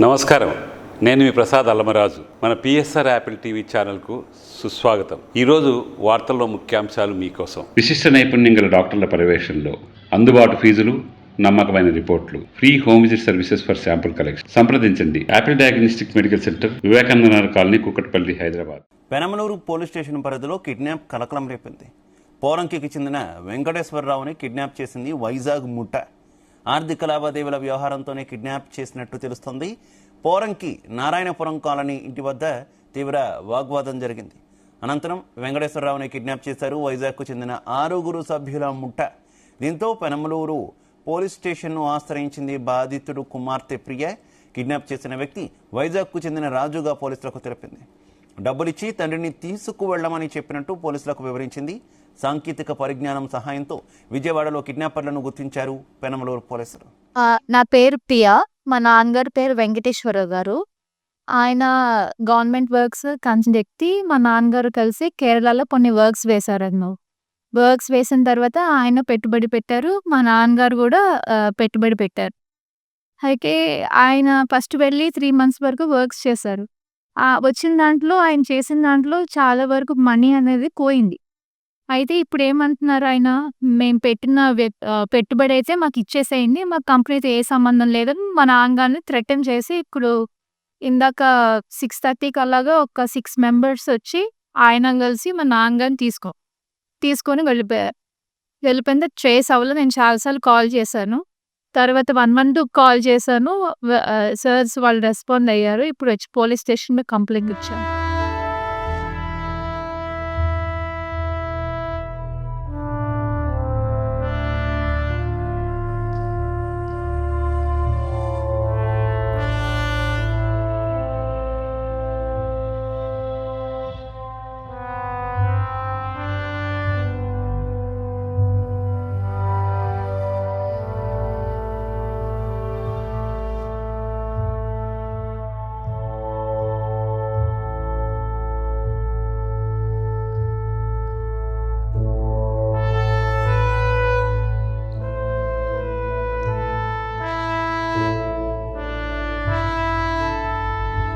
నమస్కారం. నేను మీ ప్రసాద్ అల్లమరాజు. మన పిఎస్ఆర్ యాపిల్ టీవీ ఛానల్కు సుస్వాగతం. ఈరోజు వార్తల్లో ముఖ్యాంశాలు మీకోసం. విశిష్ట నైపుణ్యం గల డాక్టర్ల పర్యవేక్షణలో అందుబాటు ఫీజులు నమ్మకమైన రిపోర్ట్లు free home visit services for sample collection. సంప్రదించండి. Apple diagnostic medical centre Vivekananda Nagar colony Kukatpally Hyderabad. Penamaluru police station పరిధిలో కిడ్నాప్ కలకలం రేపింది. పోరంకికి చెందిన వెంకటేశ్వరరావుని కిడ్నాప్ చేసింది వైజాగ్ ముఠ. ఆర్థిక లావాదేవీల వ్యవహారంతోనే కిడ్నాప్ చేసినట్టు తెలుస్తోంది. పోరంకి నారాయణపురం కాలనీ ఇంటి వద్ద తీవ్ర వాగ్వాదం జరిగింది. అనంతరం వెంకటేశ్వరరావుని కిడ్నాప్ చేశారు. వైజాగ్కు చెందిన ఆరుగురు సభ్యుల ముఠ. దీంతో పెనమలూరు పోలీస్ స్టేషన్ను ఆశ్రయించింది బాధితుడు కుమార్తె ప్రియ. కిడ్నాప్ చేసిన వ్యక్తి వైజాగ్కు చెందిన రాజుగా పోలీసులకు తెలిపింది. డబ్బులిచ్చి తండ్రిని తీసుకువెళ్ళమని చెప్పినట్టు పోలీసులకు వివరించింది. సాంకేతిక పరిజ్ఞానం సహాయంతో విజయవాడలో కిడ్నాపర్లను గుర్తించారు పెనమలూరు పోలీసులు. నా పేరు ప్రియా. మా నాన్నగారి పేరు వెంకటేశ్వరరావు గారు. ఆయన గవర్నమెంట్ వర్క్స్ కన్సల్ట్ ఎక్కి మా నాన్నగారు కలిసి కేరళలో కొన్ని వర్క్స్ వేశారన్న వర్క్స్ వేసిన తర్వాత ఆయన పెట్టుబడి పెట్టారు. మా నాన్నగారు కూడా పెట్టుబడి పెట్టారు. అయితే ఆయన ఫస్ట్ వెళ్ళి త్రీ మంత్స్ వరకు వర్క్స్ చేశారు. వచ్చిన దాంట్లో ఆయన చేసిన దాంట్లో చాలా వరకు మనీ అనేది పోయింది. అయితే ఇప్పుడు ఏమంటున్నారు ఆయన? మేము పెట్టిన పెట్టుబడి అయితే మాకు ఇచ్చేసేయండి మా కంపెనీతో ఏ సంబంధం లేదని మా నాన్నగారిని థ్రెటన్ చేసి ఇప్పుడు ఇందాక సిక్స్ థర్టీకి అలాగా ఒక సిక్స్ మెంబర్స్ వచ్చి ఆయన కలిసి మా నాన్నగారిని తీసుకో తీసుకొని వెళ్ళిపోయారు వెళ్ళిపోయింది. ట్రేస్ అవ్వలో నేను చాలాసార్లు కాల్ చేశాను. తర్వాత వన్ వన్ టూ కాల్ చేశాను. సర్స్ వాళ్ళు రెస్పాండ్ అయ్యారు. ఇప్పుడు వచ్చి పోలీస్ స్టేషన్ మీద కంప్లైంట్ ఇచ్చాను.